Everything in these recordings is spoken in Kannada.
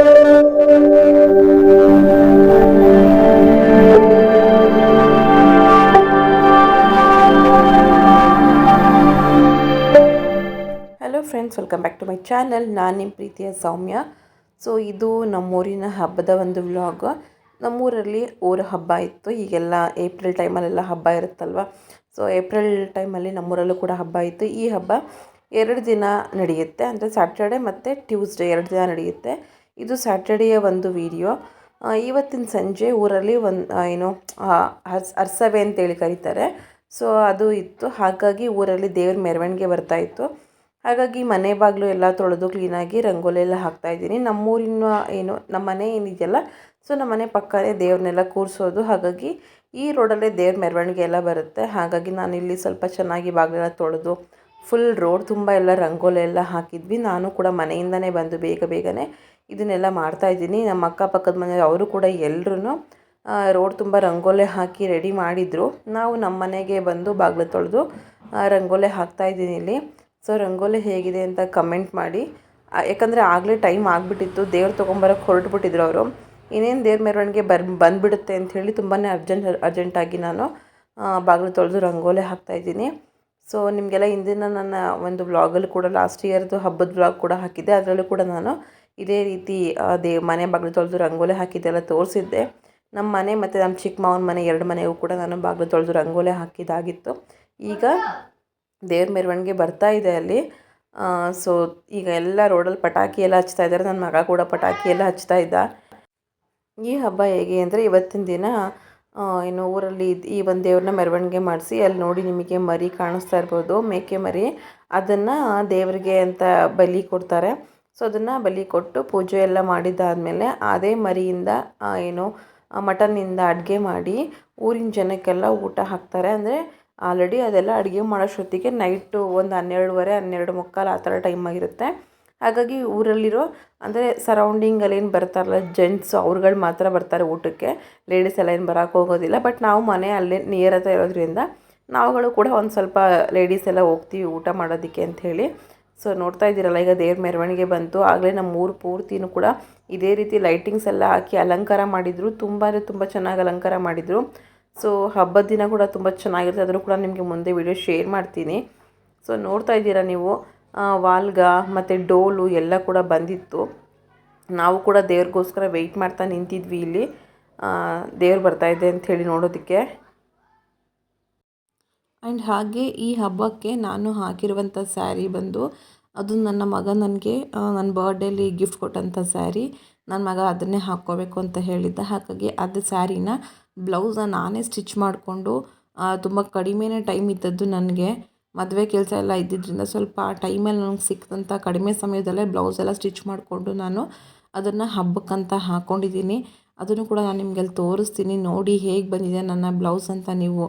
Hello friends welcome back to my channel ನಾನು ನಿಮ್ಮ ಪ್ರೀತಿಯ ಸೌಮ್ಯ. ಸೊ ಇದು ನಮ್ಮೂರಿನ ಹಬ್ಬದ ಒಂದು ವ್ಲಾಗ್ ನಮ್ಮೂರಲ್ಲಿ ಊರ ಹಬ್ಬ ಇತ್ತು. ಈಗೆಲ್ಲ ಏಪ್ರಿಲ್ ಟೈಮಲ್ಲೆಲ್ಲ ಹಬ್ಬ ಇರುತ್ತಲ್ವ? ಸೊ ಏಪ್ರಿಲ್ ಟೈಮಲ್ಲಿ ನಮ್ಮೂರಲ್ಲೂ ಕೂಡ ಹಬ್ಬ ಇತ್ತು. ಈ ಹಬ್ಬ ಎರಡು ದಿನ ನಡೆಯುತ್ತೆ. ಅಂದರೆ ಸ್ಯಾಟರ್ಡೆ ಮತ್ತು ಟ್ಯೂಸ್ಡೇ ಎರಡು ದಿನ ನಡೆಯುತ್ತೆ. ಇದು ಸ್ಯಾಟರ್ಡೆಯ ಒಂದು ವಿಡಿಯೋ. ಇವತ್ತಿನ ಸಂಜೆ ಊರಲ್ಲಿ ಒಂದು ಏನು ಅರ್ಸವೆ ಅಂತೇಳಿ ಕರೀತಾರೆ. ಸೊ, ಅದು ಇತ್ತು. ಹಾಗಾಗಿ ಊರಲ್ಲಿ ದೇವ್ರ ಮೆರವಣಿಗೆ ಬರ್ತಾ ಇತ್ತು. ಹಾಗಾಗಿ ಮನೆ ಬಾಗಿಲು ಎಲ್ಲ ತೊಳೆದು ಕ್ಲೀನಾಗಿ ರಂಗೋಲಿ ಎಲ್ಲ ಹಾಕ್ತಾ ಇದ್ದೀನಿ. ನಮ್ಮೂರಿನ, ಏನು, ನಮ್ಮ ಮನೆ ಏನಿದೆಯಲ್ಲ, ಸೊ, ನಮ್ಮ ಮನೆ ಪಕ್ಕನೇ ದೇವ್ರನ್ನೆಲ್ಲ ಕೂರಿಸೋದು. ಹಾಗಾಗಿ ಈ ರೋಡಲ್ಲೇ ದೇವ್ರ ಮೆರವಣಿಗೆ ಎಲ್ಲ ಬರುತ್ತೆ. ಹಾಗಾಗಿ ನಾನು ಇಲ್ಲಿ ಸ್ವಲ್ಪ ಚೆನ್ನಾಗಿ ಬಾಗಿಲೆಲ್ಲ ತೊಳೆದು ಫುಲ್ ರೋಡ್ ತುಂಬ ಎಲ್ಲ ರಂಗೋಲಿ ಎಲ್ಲ ಹಾಕಿದ್ವಿ. ನಾನು ಕೂಡ ಮನೆಯಿಂದನೇ ಬಂದು ಬೇಗ ಬೇಗನೆ ಇದನ್ನೆಲ್ಲ ಮಾಡ್ತಾ ಇದ್ದೀನಿ. ನಮ್ಮ ಅಕ್ಕಪಕ್ಕದ ಮನೆಯವರು, ಅವರು ಕೂಡ ಎಲ್ಲರೂ ರೋಡ್ ತುಂಬ ರಂಗೋಲೆ ಹಾಕಿ ರೆಡಿ ಮಾಡಿದರು. ನಾವು ನಮ್ಮ ಮನೆಗೆ ಬಂದು ಬಾಗಿಲು ತೊಳೆದು ರಂಗೋಲೆ ಹಾಕ್ತಾ ಇದ್ದೀನಿ ಇಲ್ಲಿ. ಸೊ ರಂಗೋಲಿ ಹೇಗಿದೆ ಅಂತ ಕಮೆಂಟ್ ಮಾಡಿ. ಯಾಕಂದರೆ ಆಗಲೇ ಟೈಮ್ ಆಗಿಬಿಟ್ಟಿತ್ತು. ದೇವ್ರು ತೊಗೊಂಬರೋಕೆ ಹೊರಟುಬಿಟ್ಟಿದ್ರು ಅವರು. ಇನ್ನೇನು ದೇವ್ರ ಮೆರವಣಿಗೆ ಬರ್, ಬಂದುಬಿಡುತ್ತೆ ಅಂಥೇಳಿ ತುಂಬಾ ಅರ್ಜೆಂಟ್ ಅರ್ಜೆಂಟಾಗಿ ನಾನು ಬಾಗಿಲು ತೊಳೆದು ರಂಗೋಲೆ ಹಾಕ್ತಾಯಿದ್ದೀನಿ ಸೊ ನಿಮಗೆಲ್ಲ ಹಿಂದಿನ ನನ್ನ ಒಂದು ವ್ಲಾಗಲ್ಲಿ ಕೂಡ ಲಾಸ್ಟ್ ಇಯರ್ದು ಹಬ್ಬದ ವ್ಲಾಗ್ ಕೂಡ ಹಾಕಿದ್ದೆ. ಅದರಲ್ಲೂ ಕೂಡ ನಾನು ಇದೇ ರೀತಿ ದೇ, ಮನೆ ಬಾಗಿಲು ತೊಳೆದು ರಂಗೋಲಿ ಹಾಕಿದ್ದೆಲ್ಲ ತೋರಿಸಿದ್ದೆ. ನಮ್ಮ ಮನೆ ಮತ್ತು ನಮ್ಮ ಚಿಕ್ಕ ಮಾವನ ಮನೆ ಎರಡು ಮನೆಗೂ ಕೂಡ ನಾನು ಬಾಗಿಲು ತೊಳೆದು ರಂಗೋಲಿ ಹಾಕಿದ್ದಾಗಿತ್ತು. ಈಗ ದೇವ್ರ ಮೆರವಣಿಗೆ ಬರ್ತಾ ಇದೆ ಅಲ್ಲಿ. ಸೊ ಈಗ ಎಲ್ಲ ರೋಡಲ್ಲಿ ಪಟಾಕಿ ಎಲ್ಲ ಹಚ್ತಾ ಇದ್ದಾರೆ. ನನ್ನ ಮಗ ಕೂಡ ಪಟಾಕಿ ಎಲ್ಲ ಹಚ್ತಾ ಇದ್ದ. ಈ ಹಬ್ಬ ಹೇಗೆ ಅಂದರೆ ಇವತ್ತಿನ ದಿನ ಏನು ಊರಲ್ಲಿ ಇದ್ದು ಈ ಒಂದು ದೇವ್ರನ್ನ ಮೆರವಣಿಗೆ ಮಾಡಿಸಿ ಅಲ್ಲಿ ನೋಡಿ ನಿಮಗೆ ಮರಿ ಕಾಣಿಸ್ತಾ ಇರ್ಬೋದು, ಮೇಕೆ ಮರಿ. ಅದನ್ನು ದೇವರಿಗೆ ಅಂತ ಬಲಿ ಕೊಡ್ತಾರೆ. ಸೊ ಅದನ್ನು ಬಲಿ ಕೊಟ್ಟು ಪೂಜೆ ಎಲ್ಲ ಮಾಡಿದ್ದಾದಮೇಲೆ ಅದೇ ಮರಿಯಿಂದ ಏನು ಮಟನ್ನಿಂದ ಅಡುಗೆ ಮಾಡಿ ಊರಿನ ಜನಕ್ಕೆಲ್ಲ ಊಟ ಹಾಕ್ತಾರೆ. ಅಂದರೆ ಆಲ್ರೆಡಿ ಅದೆಲ್ಲ ಅಡುಗೆ ಮಾಡೋಷ್ಟೊತ್ತಿಗೆ ನೈಟು ಒಂದು ಹನ್ನೆರಡುವರೆ, ಹನ್ನೆರಡು ಮುಕ್ಕಾಲು ಆ ಥರ ಟೈಮ್ ಆಗಿರುತ್ತೆ. ಹಾಗಾಗಿ ಊರಲ್ಲಿರೋ, ಅಂದರೆ ಸರೌಂಡಿಂಗಲ್ಲಿ ಏನು ಬರ್ತಾರಲ್ಲ ಜೆಂಟ್ಸು ಅವ್ರುಗಳು ಮಾತ್ರ ಬರ್ತಾರೆ ಊಟಕ್ಕೆ. ಲೇಡೀಸ್ ಎಲ್ಲ ಏನು ಬರೋಕ್ಕೆ ಹೋಗೋದಿಲ್ಲ. ಬಟ್ ನಾವು ಮನೆ ಅಲ್ಲೇ ನಿಯರ್ ಹತ್ರ ಇರೋದ್ರಿಂದ ನಾವುಗಳು ಕೂಡ ಒಂದು ಸ್ವಲ್ಪ ಲೇಡೀಸ್ ಎಲ್ಲ ಹೋಗ್ತೀವಿ ಊಟ ಮಾಡೋದಕ್ಕೆ ಅಂಥೇಳಿ ಸೊ ನೋಡ್ತಾ ಇದ್ದೀರಲ್ಲ, ಈಗ ದೇವ್ರ ಮೆರವಣಿಗೆ ಬಂತು. ಆಗಲೇ ನಮ್ಮ ಊರು ಪೂರ್ತಿನೂ ಕೂಡ ಇದೇ ರೀತಿ ಲೈಟಿಂಗ್ಸ್ ಎಲ್ಲ ಹಾಕಿ ಅಲಂಕಾರ ಮಾಡಿದರು. ತುಂಬ ಅಂದರೆ ತುಂಬ ಚೆನ್ನಾಗಿ ಅಲಂಕಾರ ಮಾಡಿದರು. ಸೊ ಹಬ್ಬದ ದಿನ ಕೂಡ ತುಂಬ ಚೆನ್ನಾಗಿರುತ್ತೆ. ಅದನ್ನು ಕೂಡ ನಿಮಗೆ ಮುಂದೆ ವಿಡಿಯೋ ಶೇರ್ ಮಾಡ್ತೀನಿ. ಸೊ ನೋಡ್ತಾ ಇದ್ದೀರಾ ನೀವು? ವಾಲ್ಗ ಮತ್ತು ಡೋಲು ಎಲ್ಲ ಕೂಡ ಬಂದಿತ್ತು. ನಾವು ಕೂಡ ದೇವ್ರಿಗೋಸ್ಕರ ವೆಯ್ಟ್ ಮಾಡ್ತಾ ನಿಂತಿದ್ವಿ ಇಲ್ಲಿ. ದೇವ್ರು ಬರ್ತಾಯಿದೆ ಅಂಥೇಳಿ ನೋಡೋದಕ್ಕೆ. ಆ್ಯಂಡ್ ಹಾಗೆ ಈ ಹಬ್ಬಕ್ಕೆ ನಾನು ಹಾಕಿರುವಂಥ ಸ್ಯಾರಿ ಬಂದು, ಅದು ನನ್ನ ಮಗ ನನಗೆ ನನ್ನ ಬರ್ಡೇಲಿ ಗಿಫ್ಟ್ ಕೊಟ್ಟಂಥ ಸ್ಯಾರಿ. ನನ್ನ ಮಗ ಅದನ್ನೇ ಹಾಕ್ಕೋಬೇಕು ಅಂತ ಹೇಳಿದ್ದ. ಹಾಗಾಗಿ ಅದು ಸ್ಯಾರಿನ ಬ್ಲೌಸನ್ನ ನಾನೇ ಸ್ಟಿಚ್ ಮಾಡಿಕೊಂಡು ತುಂಬ ಕಡಿಮೆನೇ ಟೈಮ್ ಇದ್ದದ್ದು ನನಗೆ. ಮದುವೆ ಕೆಲಸ ಎಲ್ಲ ಇದ್ದಿದ್ದರಿಂದ ಸ್ವಲ್ಪ ಆ ಟೈಮಲ್ಲಿ ನನಗೆ ಸಿಕ್ಕಿದಂಥ ಕಡಿಮೆ ಸಮಯದಲ್ಲೇ ಬ್ಲೌಸ್ ಎಲ್ಲ ಸ್ಟಿಚ್ ಮಾಡಿಕೊಂಡು ನಾನು ಅದನ್ನು ಹಬ್ಬಕ್ಕಂತ ಹಾಕ್ಕೊಂಡಿದ್ದೀನಿ ಅದನ್ನು ಕೂಡ ನಾನು ನಿಮಗೆ ಅಲ್ಲಿ ತೋರಿಸ್ತೀನಿ. ನೋಡಿ ಹೇಗೆ ಬಂದಿದೆ ನನ್ನ ಬ್ಲೌಸ್ ಅಂತ ನೀವು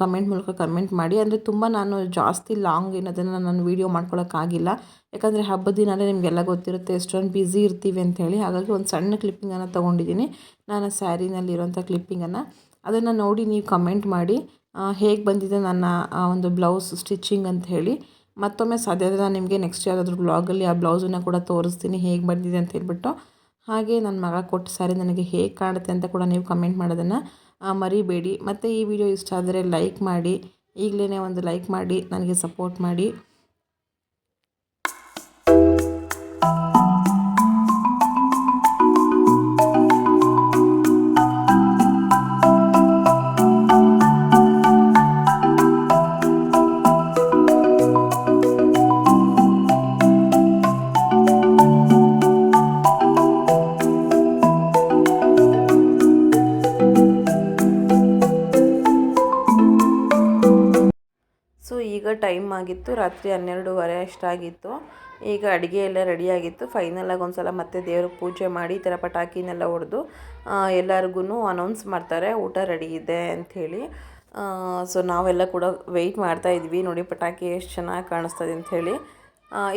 ಕಮೆಂಟ್ ಮೂಲಕ ಕಮೆಂಟ್ ಮಾಡಿ. ಅಂದರೆ ತುಂಬ ನಾನು ಜಾಸ್ತಿ ಲಾಂಗ್ ಏನದನ್ನು ನಾನು ವೀಡಿಯೋ ಮಾಡ್ಕೊಳ್ಳೋಕ್ಕಾಗಿಲ್ಲ ಯಾಕಂದರೆ ಹಬ್ಬದ ದಿನವೇ ನಿಮಗೆಲ್ಲ ಗೊತ್ತಿರುತ್ತೆ ಎಷ್ಟೊಂದು ಬ್ಯುಸಿ ಇರ್ತೀವಿ ಅಂಥೇಳಿ ಹಾಗಾಗಿ ಒಂದು ಸಣ್ಣ ಕ್ಲಿಪ್ಪಿಂಗನ್ನು ತೊಗೊಂಡಿದ್ದೀನಿ. ನಾನು ಸ್ಯಾರಿನಲ್ಲಿರೋಂಥ ಕ್ಲಿಪ್ಪಿಂಗನ್ನು ಅದನ್ನು ನೋಡಿ ನೀವು ಕಮೆಂಟ್ ಮಾಡಿ. ಹೇಗೆ ಬಂದಿದೆ ನನ್ನ, ಆ, ಒಂದು ಬ್ಲೌಸ್ ಸ್ಟಿಚಿಂಗ್ ಅಂತ ಹೇಳಿ. ಮತ್ತೊಮ್ಮೆ ಸಾಧ್ಯ ಆದರೆ ನಾನು ನಿಮಗೆ ನೆಕ್ಸ್ಟ್ ಯಾವುದಾದ್ರೂ ಬ್ಲಾಗಲ್ಲಿ ಆ ಬ್ಲೌಸನ್ನು ಕೂಡ ತೋರಿಸ್ತೀನಿ, ಹೇಗೆ ಬಂದಿದೆ ಅಂತ ಹೇಳ್ಬಿಟ್ಟು. ಹಾಗೆ ನನ್ನ ಮಗ ಕೊಟ್ಟ ಸ್ಯಾರಿ ನನಗೆ ಹೇಗೆ ಕಾಣುತ್ತೆ ಅಂತ ಕೂಡ ನೀವು ಕಮೆಂಟ್ ಮಾಡೋದನ್ನು ಮರಿಬೇಡಿ. ಮತ್ತು ಈ ವಿಡಿಯೋ ಇಷ್ಟ ಆದರೆ ಲೈಕ್ ಮಾಡಿ ಈಗಲೇ ಒಂದು ಲೈಕ್ ಮಾಡಿ, ನನಗೆ ಸಪೋರ್ಟ್ ಮಾಡಿ. ಆಗಿತ್ತು, ರಾತ್ರಿ ಹನ್ನೆರಡೂವರೆ ಅಷ್ಟಾಗಿತ್ತು. ಈಗ ಅಡುಗೆ ಎಲ್ಲ ರೆಡಿಯಾಗಿತ್ತು. ಫೈನಲಾಗಿ ಒಂದು ಸಲ ಮತ್ತೆ ದೇವ್ರಿಗೆ ಪೂಜೆ ಮಾಡಿ, ಈ ಥರ ಪಟಾಕಿನೆಲ್ಲ ಹೊಡೆದು ಎಲ್ಲರಿಗೂ ಅನೌನ್ಸ್ ಮಾಡ್ತಾರೆ, ಊಟ ರೆಡಿ ಇದೆ ಅಂಥೇಳಿ. ಸೊ ನಾವೆಲ್ಲ ಕೂಡ ವೆಯ್ಟ್ ಮಾಡ್ತಾ ಇದ್ವಿ. ನೋಡಿ, ಪಟಾಕಿ ಎಷ್ಟು ಚೆನ್ನಾಗಿ ಕಾಣಿಸ್ತದೆ ಅಂಥೇಳಿ.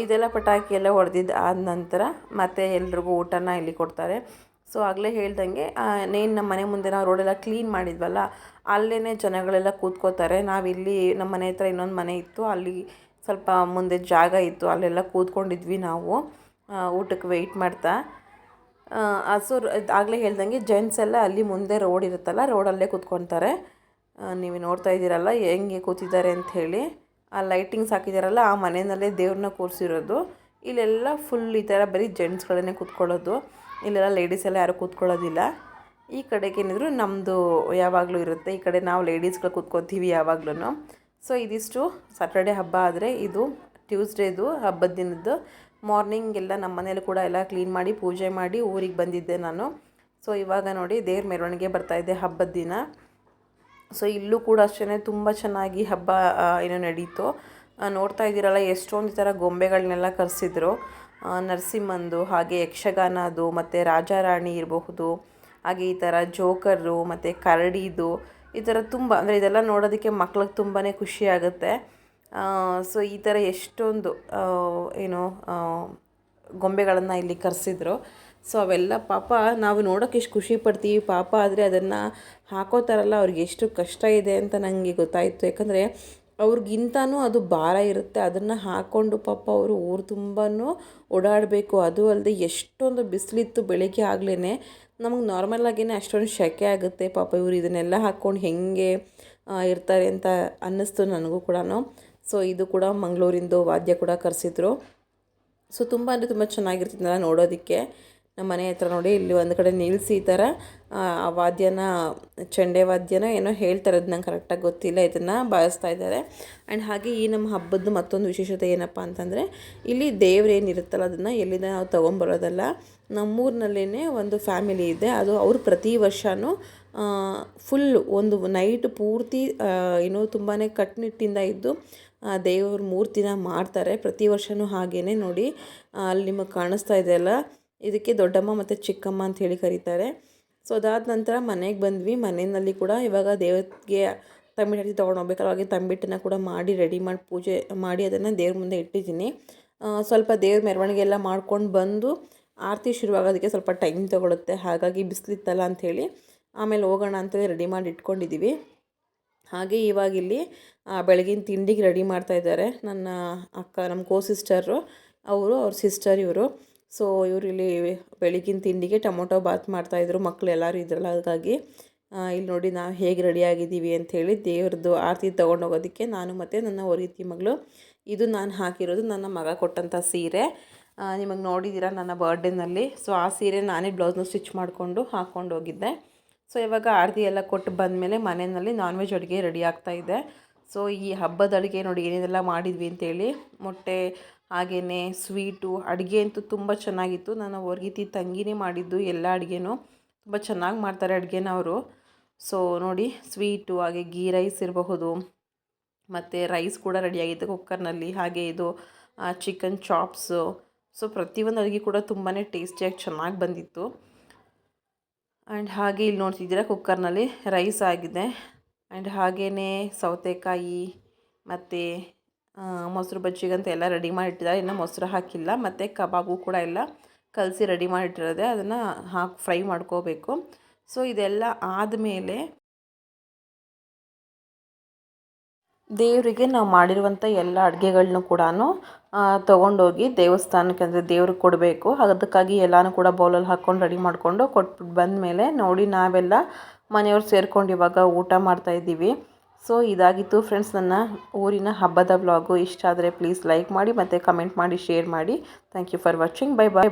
ಇದೆಲ್ಲ ಪಟಾಕಿ ಎಲ್ಲ ಹೊಡೆದಿದ್ದು ಆದ ನಂತರ ಮತ್ತೆ ಎಲ್ರಿಗೂ ಊಟನ ಇಲ್ಲಿ ಕೊಡ್ತಾರೆ. ಸೊ ಆಗಲೇ ಹೇಳ್ದಂಗೆ ನೇನು ನಮ್ಮ ಮನೆ ಮುಂದೆ ನಾವು ರೋಡೆಲ್ಲ ಕ್ಲೀನ್ ಮಾಡಿದ್ವಲ್ಲ ಅಲ್ಲೇ ಜನಗಳೆಲ್ಲ ಕೂತ್ಕೋತಾರೆ. ನಾವಿಲ್ಲಿ ನಮ್ಮ ಮನೆ ಹತ್ರ ಇನ್ನೊಂದು ಮನೆ ಇತ್ತು, ಅಲ್ಲಿ ಸ್ವಲ್ಪ ಮುಂದೆ ಜಾಗ ಇತ್ತು, ಅಲ್ಲೆಲ್ಲ ಕೂತ್ಕೊಂಡಿದ್ವಿ ನಾವು. ಊಟಕ್ಕೆ ವೆಯ್ಟ್ ಮಾಡ್ತಾ. ಸೊ ಆಗಲೇ ಹೇಳ್ದಂಗೆ ಜೆಂಟ್ಸ್ ಎಲ್ಲ ಅಲ್ಲಿ ಮುಂದೆ ರೋಡ್ ಇರುತ್ತಲ್ಲ, ರೋಡಲ್ಲೇ ಕೂತ್ಕೊತಾರೆ. ನೀವು ನೋಡ್ತಾ ಇದ್ದೀರಲ್ಲ, ಹೆಂಗೆ ಕೂತಿದ್ದಾರೆ ಅಂತ ಹೇಳಿ. ಆ ಲೈಟಿಂಗ್ಸ್ ಹಾಕಿದಾರಲ್ಲ, ಆ ಮನೆಯಲ್ಲೇ ದೇವ್ರನ್ನ ಕೂರಿಸಿರೋದು. ಇಲ್ಲೆಲ್ಲ ಫುಲ್ ಈ ಥರ ಬರೀ ಜೆಂಟ್ಸ್ಗಳನ್ನೇ ಕೂತ್ಕೊಳ್ಳೋದು. ಇಲ್ಲೆಲ್ಲ ಲೇಡೀಸ್ ಎಲ್ಲ ಯಾರು ಕೂತ್ಕೊಳ್ಳೋದಿಲ್ಲ. ಈ ಕಡೆಗೆ ಏನಿದ್ರು ನಮ್ಮದು ಯಾವಾಗಲೂ ಇರುತ್ತೆ. ಈ ಕಡೆ ನಾವು ಲೇಡೀಸ್ಗಳು ಕೂತ್ಕೊತೀವಿ ಯಾವಾಗ್ಲೂ ಸೊ ಇದಿಷ್ಟು ಸಾಟರ್ಡೆ ಹಬ್ಬ ಆದರೆ ಇದು ಟ್ಯೂಸ್ಡೇದು ಹಬ್ಬದ ದಿನದ್ದು ಮಾರ್ನಿಂಗ್ ಎಲ್ಲ ನಮ್ಮ ಮನೇಲಿ ಕೂಡ ಎಲ್ಲ ಕ್ಲೀನ್ ಮಾಡಿ ಪೂಜೆ ಮಾಡಿ ಊರಿಗೆ ಬಂದಿದ್ದೆ ನಾನು. ಸೊ ಇವಾಗ ನೋಡಿ ದೇವ್ರ ಮೆರವಣಿಗೆ ಬರ್ತಾಯಿದ್ದೆ ಹಬ್ಬದ ದಿನ. ಸೊ ಇಲ್ಲೂ ಕೂಡ ಅಷ್ಟೇ ತುಂಬ ಚೆನ್ನಾಗಿ ಹಬ್ಬ ಏನೋ ನಡೀತು. ನೋಡ್ತಾ ಇದ್ದೀರಲ್ಲ, ಎಷ್ಟೊಂದು ಥರ ಗೊಂಬೆಗಳನ್ನೆಲ್ಲ ಕರೆಸಿದ್ರು. ನರಸಿಂಹಂದು, ಹಾಗೆ ಯಕ್ಷಗಾನದು ಮತ್ತು ರಾಜಾರಾಣಿ ಇರಬಹುದು, ಹಾಗೆ ಈ ಥರ ಜೋಕರು ಮತ್ತು ಕರಡಿದು, ಈ ಥರ ತುಂಬ, ಅಂದರೆ ಇದೆಲ್ಲ ನೋಡೋದಕ್ಕೆ ಮಕ್ಳಿಗೆ ತುಂಬಾ ಖುಷಿ ಆಗುತ್ತೆ. ಸೊ ಈ ಥರ ಎಷ್ಟೊಂದು ಏನು ಗೊಂಬೆಗಳನ್ನು ಇಲ್ಲಿ ಕರೆಸಿದ್ರು. ಸೊ ಅವೆಲ್ಲ ಪಾಪ, ನಾವು ನೋಡೋಕೆ ಎಷ್ಟು ಖುಷಿ ಪಡ್ತೀವಿ. ಪಾಪ ಆದರೆ ಅದನ್ನು ಹಾಕೋತಾರಲ್ಲ, ಅವ್ರಿಗೆ ಎಷ್ಟು ಕಷ್ಟ ಇದೆ ಅಂತ ನನಗೆ ಗೊತ್ತಾಯಿತು. ಯಾಕಂದರೆ ಅವ್ರಿಗಿಂತನೂ ಅದು ಭಾರ ಇರುತ್ತೆ. ಅದನ್ನು ಹಾಕ್ಕೊಂಡು ಪಾಪ ಅವರು ಊರು ತುಂಬಾ ಓಡಾಡಬೇಕು. ಅದು ಅಲ್ಲದೆ ಎಷ್ಟೊಂದು ಬಿಸಿಲಿತ್ತು ಬೆಳಗ್ಗೆ ಆಗ್ಲೇ ನಮಗೆ ನಾರ್ಮಲಾಗಿಯೇ ಅಷ್ಟೊಂದು ಸೆಕೆ ಆಗುತ್ತೆ. ಪಾಪ ಇವರು ಇದನ್ನೆಲ್ಲ ಹಾಕ್ಕೊಂಡು ಹೆಂಗೆ ಇರ್ತಾರೆ ಅಂತ ಅನ್ನಿಸ್ತು ನನಗೂ ಕೂಡ ಸೊ ಇದು ಕೂಡ ಮಂಗಳೂರಿಂದು ವಾದ್ಯ ಕೂಡ ಕರೆಸಿದ್ರು. ಸೊ ತುಂಬ ಅಂದರೆ ತುಂಬ ಚೆನ್ನಾಗಿರ್ತಿದ್ದಲ್ಲ ನೋಡೋದಕ್ಕೆ. ನಮ್ಮ ಮನೆ ಹತ್ರ ನೋಡಿ, ಇಲ್ಲಿ ಒಂದು ಕಡೆ ನಿಲ್ಲಿಸಿ ಈ ಥರ ಆ ವಾದ್ಯನ, ಚಂಡೆ ವಾದ್ಯನ ಏನೋ ಹೇಳ್ತಾರೆ ಅದು ನಂಗೆ ಕರೆಕ್ಟಾಗಿ ಗೊತ್ತಿಲ್ಲ, ಇದನ್ನು ಬಾಯಿಸ್ತಾ ಇದ್ದಾರೆ. ಆ್ಯಂಡ್ ಹಾಗೆ ಈ ನಮ್ಮ ಹಬ್ಬದ್ದು ಮತ್ತೊಂದು ವಿಶೇಷತೆ ಏನಪ್ಪ ಅಂತಂದರೆ, ಇಲ್ಲಿ ದೇವ್ರೇನಿರುತ್ತಲ್ಲ ಅದನ್ನು ಎಲ್ಲಿಂದ ನಾವು ತೊಗೊಂಬರೋದಲ್ಲ ನಮ್ಮೂರಿನಲ್ಲೇ ಒಂದು ಫ್ಯಾಮಿಲಿ ಇದೆ, ಅದು ಅವರು ಪ್ರತಿ ವರ್ಷವೂ ಫುಲ್ ಒಂದು ನೈಟ್ ಪೂರ್ತಿ ಏನೋ ತುಂಬಾ ಕಟ್ಟುನಿಟ್ಟಿಂದ ಇದ್ದು ದೇವ್ರ ಮೂರ್ತಿನ ಮಾಡ್ತಾರೆ, ಪ್ರತಿ ವರ್ಷವೂ ಹಾಗೇ ನೋಡಿ ಅಲ್ಲಿ ನಿಮಗೆ ಕಾಣಿಸ್ತಾ ಇದೆಯಲ್ಲ ಇದಕ್ಕೆ ದೊಡ್ಡಮ್ಮ ಮತ್ತು ಚಿಕ್ಕಮ್ಮ ಅಂತ ಹೇಳಿ ಕರೀತಾರೆ. ಸೊ ಅದಾದ ನಂತರ ಮನೆಗೆ ಬಂದ್ವಿ. ಮನೆಯಲ್ಲಿ ಕೂಡ ಇವಾಗ ದೇವರಿಗೆ ತಂಬಿಟ್ಟು ತೊಗೊಂಡು ಹೋಗ್ಬೇಕಲ್ಲ ಅವಾಗ ತಂಬಿಟ್ಟನ್ನು ಕೂಡ ಮಾಡಿ ರೆಡಿ ಮಾಡಿ ಪೂಜೆ ಮಾಡಿ ಅದನ್ನು ದೇವ್ರ ಮುಂದೆ ಇಟ್ಟಿದ್ದೀನಿ. ಸ್ವಲ್ಪ ದೇವ್ರ ಮೆರವಣಿಗೆ ಎಲ್ಲ ಮಾಡ್ಕೊಂಡು ಬಂದು ಆರತಿ ಶುರುವಾಗೋದಕ್ಕೆ ಸ್ವಲ್ಪ ಟೈಮ್ ತೊಗೊಳುತ್ತೆ. ಹಾಗಾಗಿ ಬಿಸಿಲಿತ್ತಲ್ಲ ಅಂಥೇಳಿ ಆಮೇಲೆ ಹೋಗೋಣ ಅಂತೇಳಿ ರೆಡಿ ಮಾಡಿ ಇಟ್ಕೊಂಡಿದ್ದೀವಿ ಹಾಗೆ ಇವಾಗ ಇಲ್ಲಿ ಬೆಳಗಿನ ತಿಂಡಿಗೆ ರೆಡಿ ಮಾಡ್ತಾ ಇದ್ದಾರೆ. ನನ್ನ ಅಕ್ಕ ನಮ್ಮ ಕೋ ಸಿಸ್ಟರು ಅವರು, ಅವ್ರ ಸಿಸ್ಟರ್ ಇವರು. ಸೊ ಇವರು ಇಲ್ಲಿ ಬೆಳಗಿನ ತಿಂಡಿಗೆ ಟೊಮೊಟೊ ಬಾತ್ ಮಾಡ್ತಾಯಿದ್ರು ಮಕ್ಕಳು ಎಲ್ಲರೂ ಇದ್ರಲ್ಲ, ಹಾಗಾಗಿ ಇಲ್ಲಿ ನೋಡಿ ನಾವು ಹೇಗೆ ರೆಡಿ ಆಗಿದ್ದೀವಿ ಅಂಥೇಳಿ ದೇವ್ರದ್ದು ಆರತಿ ತೊಗೊಂಡು ಹೋಗೋದಕ್ಕೆ ನಾನು ಮತ್ತು ನನ್ನ ಹೊರಗಿತಿ ಮಗಳು, ಇದು ನಾನು ಹಾಕಿರೋದು ನನ್ನ ಮಗ ಕೊಟ್ಟಂಥ ಸೀರೆ. ನಿಮಗೆ ನೋಡಿದ್ದೀರಾ ನನ್ನ ಬರ್ಡೇನಲ್ಲಿ ಸೊ ಆ ಸೀರೆ ನಾನೇ ಬ್ಲೌಸ್ನ ಸ್ಟಿಚ್ ಮಾಡಿಕೊಂಡು ಹಾಕ್ಕೊಂಡು ಹೋಗಿದ್ದೆ. ಸೊ ಇವಾಗ ಆರತಿ ಎಲ್ಲ ಕೊಟ್ಟು ಬಂದಮೇಲೆ ಮನೆಯಲ್ಲಿ ನಾನ್ ವೆಜ್ ಅಡುಗೆ ರೆಡಿ ಆಗ್ತಾ ಇದೆ. ಸೊ ಈ ಹಬ್ಬದ ಅಡುಗೆ ನೋಡಿ ಏನೇನೆಲ್ಲ ಮಾಡಿದ್ವಿ ಅಂತೇಳಿ ಮೊಟ್ಟೆ ಹಾಗೆಯೇ ಸ್ವೀಟು, ಅಡುಗೆ ಅಂತೂ ತುಂಬ ಚೆನ್ನಾಗಿತ್ತು. ನಾನು ಹೊರ್ಗಿತಿ ತಂಗಿನೇ ಮಾಡಿದ್ದು, ಎಲ್ಲ ಅಡುಗೆನೂ ತುಂಬ ಚೆನ್ನಾಗಿ ಮಾಡ್ತಾರೆ ಅಡುಗೆನ ಅವರು. ಸೊ ನೋಡಿ, ಸ್ವೀಟು, ಹಾಗೆ ಗೀ ರೈಸ್ ಇರಬಹುದು, ಮತ್ತು ರೈಸ್ ಕೂಡ ರೆಡಿಯಾಗಿತ್ತು ಕುಕ್ಕರ್ನಲ್ಲಿ. ಹಾಗೆ ಇದು ಚಿಕನ್ ಚಾಪ್ಸು. ಸೊ ಪ್ರತಿಯೊಂದು ಅಡುಗೆ ಕೂಡ ತುಂಬಾ ಟೇಸ್ಟಿಯಾಗಿ ಚೆನ್ನಾಗಿ ಬಂದಿತ್ತು. ಆ್ಯಂಡ್ ಹಾಗೆ ಇಲ್ಲಿ ನೋಡ್ತಿದ್ದೀರಾ, ಕುಕ್ಕರ್ನಲ್ಲಿ ರೈಸ್ ಆಗಿದೆ. ಆ್ಯಂಡ್ ಹಾಗೆಯೇ ಸೌತೆಕಾಯಿ, ಮತ್ತು ಮೊಸರು ಬಜ್ಜಿಗಂತ ಎಲ್ಲ ರೆಡಿ ಮಾಡಿಟ್ಟಿದ್ದಾರೆ. ಇನ್ನು ಮೊಸರು ಹಾಕಿಲ್ಲ. ಮತ್ತು ಕಬಾಬು ಕೂಡ ಎಲ್ಲ ಕಲಸಿ ರೆಡಿ ಮಾಡಿಟ್ಟಿರೋದೆ. ಅದನ್ನು ಹಾಕಿ ಫ್ರೈ ಮಾಡ್ಕೋಬೇಕು. ಸೊ ಇದೆಲ್ಲ ಆದಮೇಲೆ ದೇವರಿಗೆ ನಾವು ಮಾಡಿರುವಂಥ ಎಲ್ಲ ಅಡುಗೆಗಳನ್ನೂ ಕೂಡ ತೊಗೊಂಡೋಗಿ ದೇವಸ್ಥಾನಕ್ಕೆ ಅಂದರೆ ದೇವ್ರಿಗೆ ಕೊಡಬೇಕು. ಅದಕ್ಕಾಗಿ ಎಲ್ಲನೂ ಕೂಡ ಬೌಲಲ್ಲಿ ಹಾಕ್ಕೊಂಡು ರೆಡಿ ಮಾಡಿಕೊಂಡು ಕೊಟ್ಬಿಟ್ಟು ಬಂದಮೇಲೆ ನೋಡಿ ನಾವೆಲ್ಲ ಮನೆಯವ್ರು ಸೇರ್ಕೊಂಡು ಇವಾಗ ಊಟ ಮಾಡ್ತಾ ಇದ್ದೀವಿ. ಸೊ ಇದಾಗಿತ್ತು ಫ್ರೆಂಡ್ಸ್ ನನ್ನ ಊರಿನ ಹಬ್ಬದ ವ್ಲಾಗು ಇಷ್ಟ ಆದರೆ ಪ್ಲೀಸ್ ಲೈಕ್ ಮಾಡಿ ಮತ್ತು ಕಮೆಂಟ್ ಮಾಡಿ ಶೇರ್ ಮಾಡಿ. Thank you for watching bye bye